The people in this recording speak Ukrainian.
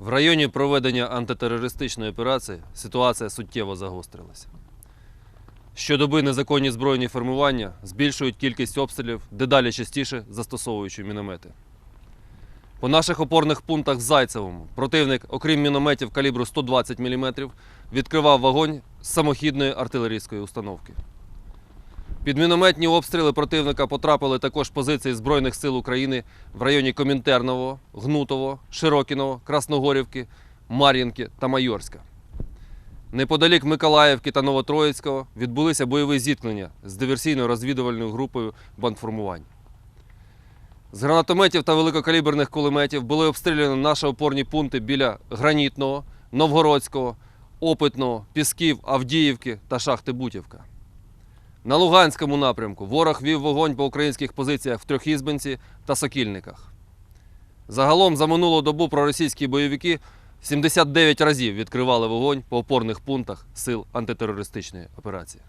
В районі проведення антитерористичної операції ситуація суттєво загострилася. Щодоби незаконні збройні формування збільшують кількість обстрілів, дедалі частіше застосовуючи міномети. По наших опорних пунктах в Зайцевому противник, окрім мінометів калібру 120 мм, відкривав вогонь з самохідної артилерійської установки. Під мінометні обстріли противника потрапили також позиції Збройних сил України в районі Комінтерного, Гнутово, Широкіного, Красногорівки, Мар'їнки та Майорська. Неподалік Миколаївки та Новотроїцького відбулися бойові зіткнення з диверсійно-розвідувальною групою бандформувань. З гранатометів та великокаліберних кулеметів були обстріляні наші опорні пункти біля Гранітного, Новгородського, Опитного, Пісків, Авдіївки та шахти Бутівка. На Луганському напрямку ворог вів вогонь по українських позиціях в Трьохізбенці та Сокільниках. Загалом за минулу добу проросійські бойовики 79 разів відкривали вогонь по опорних пунктах сил антитерористичної операції.